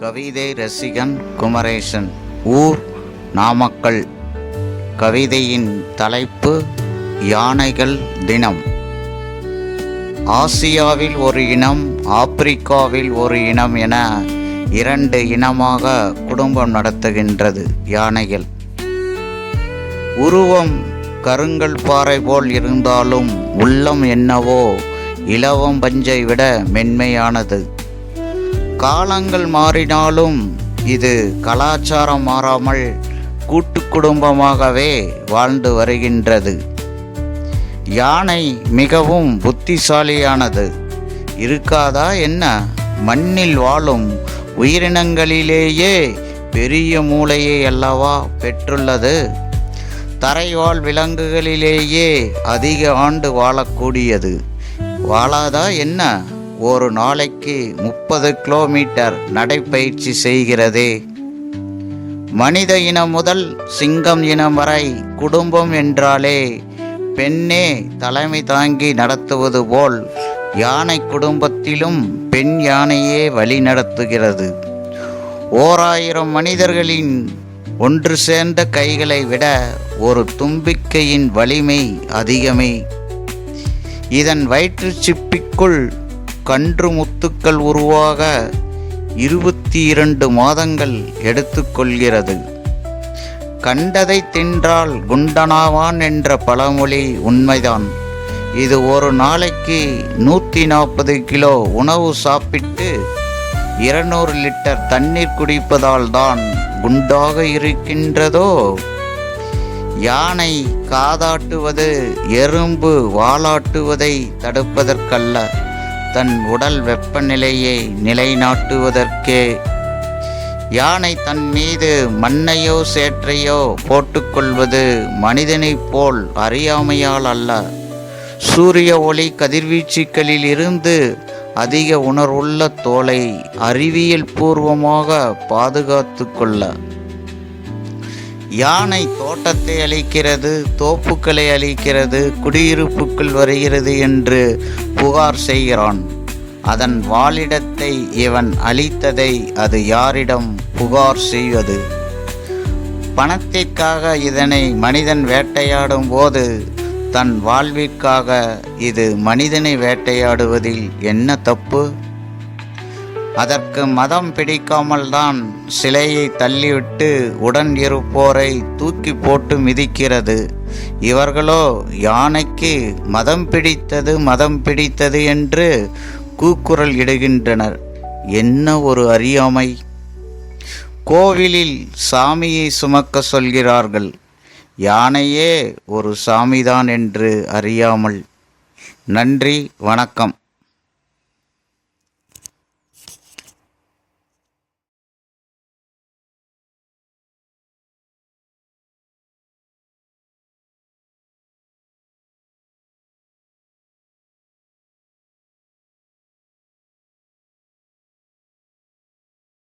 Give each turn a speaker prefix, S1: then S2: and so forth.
S1: கவிதை ரசிகன் குமரேசன். ஊர் நாமக்கல். கவிதையின் தலைப்பு யானைகள் தினம். ஆசியாவில் ஒரு இனம் ஆப்பிரிக்காவில் ஒரு இனம் என இரண்டு இனமாக குடும்பம் நடத்துகின்றது யானைகள். உருவம் கருங்கல் பாறை போல் இருந்தாலும் உள்ளம் என்னவோ இலவம் பஞ்சை விட மென்மையானது. காலங்கள் மாறினாலும் இது கலாச்சாரம் மாறாமல் கூட்டு குடும்பமாகவே வாழ்ந்து வருகின்றது. யானை மிகவும் புத்திசாலியானது. இருக்காதா என்ன? மண்ணில் வாழும் உயிரினங்களிலேயே பெரிய மூளையை அல்லவா பெற்றுள்ளது. தரைவாழ் விலங்குகளிலேயே அதிக ஆண்டு வாழக்கூடியது. வாழாதா என்ன? ஒரு நாளைக்கு முப்பது கிலோமீட்டர் நடைப்பயிற்சி செய்கிறது. மனித இனம் முதல் சிங்கம் இனம் வரை குடும்பம் என்றாலே பெண்ணே தலைமை தாங்கி நடத்துவது போல் யானை குடும்பத்திலும் பெண் யானையே வழி நடத்துகிறது. ஓராயிரம் மனிதர்களின் ஒன்று சேர்ந்த கைகளை விட ஒரு தும்பிக்கையின் வலிமை அதிகமே. இதன் வயிற்று சிப்பிக்குள் கன்று முத்துக்கள் உருவாக இருபத்தி இரண்டு மாதங்கள் எடுத்துக்கொள்கிறது கண்டதை தின்றால் குண்டனாவான் என்ற பழமொழி உண்மைதான். இது ஒரு நாளைக்கு நூற்றி நாற்பது கிலோ உணவு சாப்பிட்டு இருநூறு லிட்டர் தண்ணீர் குடிப்பதால் தான் குண்டாக இருக்கின்றதோ? யானை காதாட்டுவது எறும்பு வாலாட்டுவதை தடுப்பதற்கல்ல. தன் உடல் வெப்பநிலையை நிலைநாட்டுவதற்கே. யானை தன் மீது மண்ணையோ சேற்றையோ போட்டுக்கொள்வது மனிதனைப் போல் அறியாமையால் அல்ல. சூரிய ஒளி கதிர்வீச்சுக்களில் இருந்து அதிக உணர்வுள்ள தோலை அறிவியல் பூர்வமாக பாதுகாத்து கொள்ள யானை தோட்டத்தை அழிக்கிறது தோப்புக்களை அழிக்கிறது குடியிருப்புக்குள் வருகிறது என்று புகார் செய்கிறான். அதன் வாழிடத்தை இவன் அழித்ததை அது யாரிடம் புகார் செய்வது? பணத்திற்காக இதனை மனிதன் வேட்டையாடும் போது தன் வாழ்விற்காக இது மனிதனை வேட்டையாடுவதில் என்ன தப்பு? அதற்கு மதம் பிடிக்காமல் தான் சிலையை தள்ளிவிட்டு உடன் இருப்போரை தூக்கி போட்டு மிதிக்கிறது. இவர்களோ யானைக்கு மதம் பிடித்தது மதம் பிடித்தது என்று கூக்குரல் இடுகின்றனர். என்ன ஒரு அறியாமை? கோவிலில் சாமியை சுமக்க சொல்கிறார்கள். யானையே ஒரு சாமிதான் என்று அறியாமல். நன்றி வணக்கம்.